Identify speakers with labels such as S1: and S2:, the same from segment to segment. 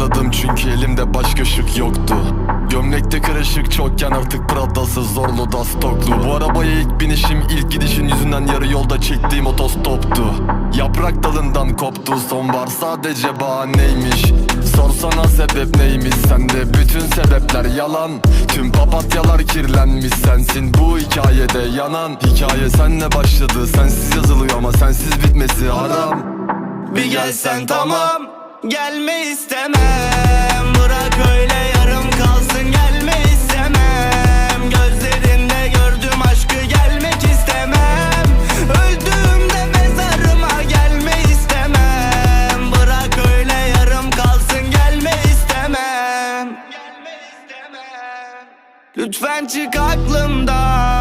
S1: parladım çünkü elimde başka şık yoktu. Gömlekte kırışık çokken artık Prada'sı zorlu da stoklu. Bu arabaya ilk binişim ilk gidişin yüzünden yarı yolda çektiğim otostoptu. Yaprak dalından koptu sonbahar sadece bahaneymiş. Sorsana sebep neymiş sende bütün sebepler yalan. Tüm papatyalar kirlenmiş sensin bu hikayede yanan. Hikaye senle başladı sensiz yazılıyor ama sensiz bitmesi haram.
S2: Bir gelsen tamam Gelme istemem. Bırak öyle yarım kalsın. Gelme istemem. Gözlerinde gördüm aşkı Gelmek istemem. Öldüğümde mezarıma Gelme istemem. Bırak öyle yarım kalsın. Gelme istemem. Lütfen çık aklımdan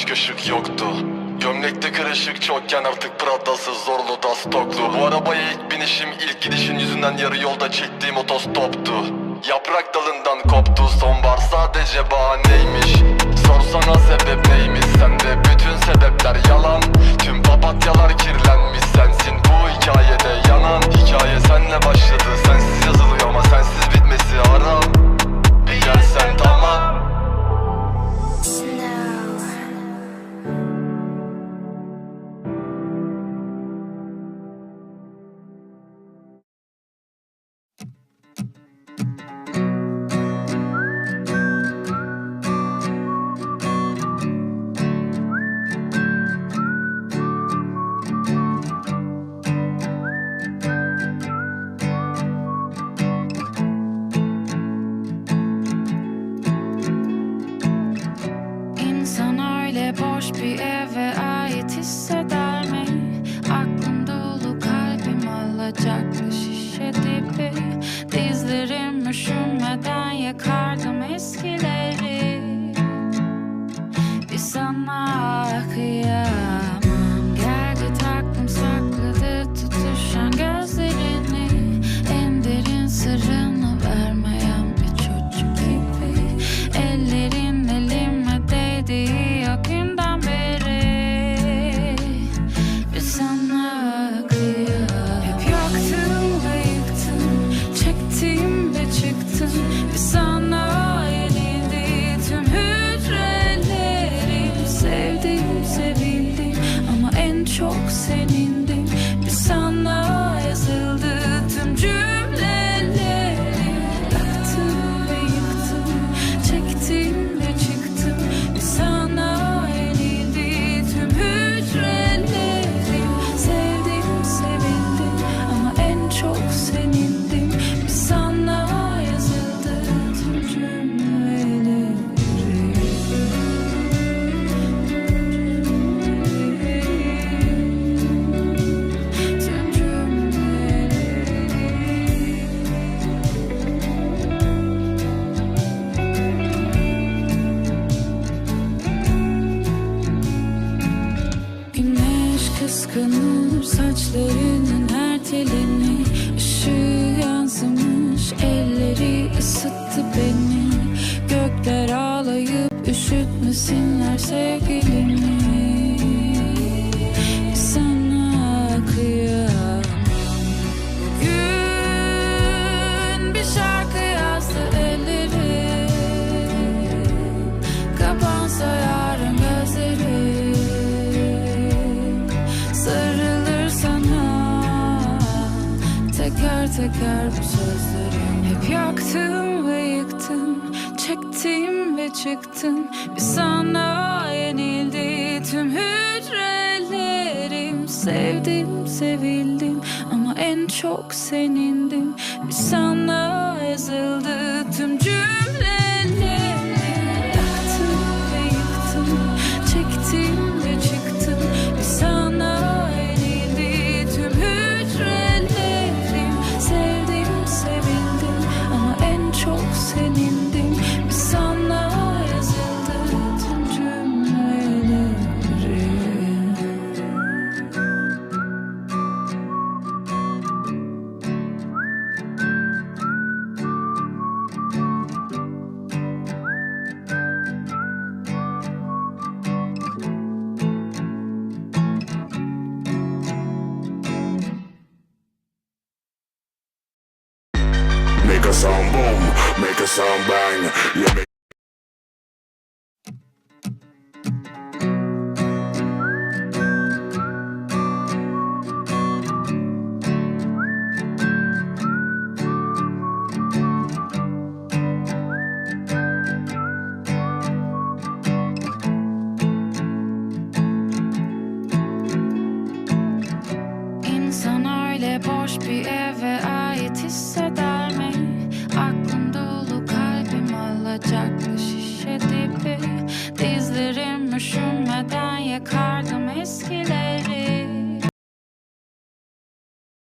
S1: elimde başka şık yoktu? Gömlekte kırışık çokken artık Prada'sı zorlu da stoklu Bu arabaya ilk binişim ilk gidişin yüzünden yarı yolda çektiğim otostoptu. Yaprak dalından koptu sonbahar sadece bahaneymiş. Sorsana sebep neymiş sende bütün sebepler yalan. Tüm bir
S3: eve ait hisseder mi? Aklım dolu kalbim alacaklı Kıskanır saçlarının her telini Işığı yansımış elleri ısıttı beni. Gökler ağlayıp üşütmesinler sevgilimi Teker bu sözlerim. Hep yaktım ve yıktım Çektim ve çıktım. Bir sana yenildi tüm hücrelerim. Sevdim sevildim ama en çok senindim. Bir sana yazıldı tüm cümlelerim
S4: Arkasam ben Yemek
S3: İnsan öyle boş bir eve kalbim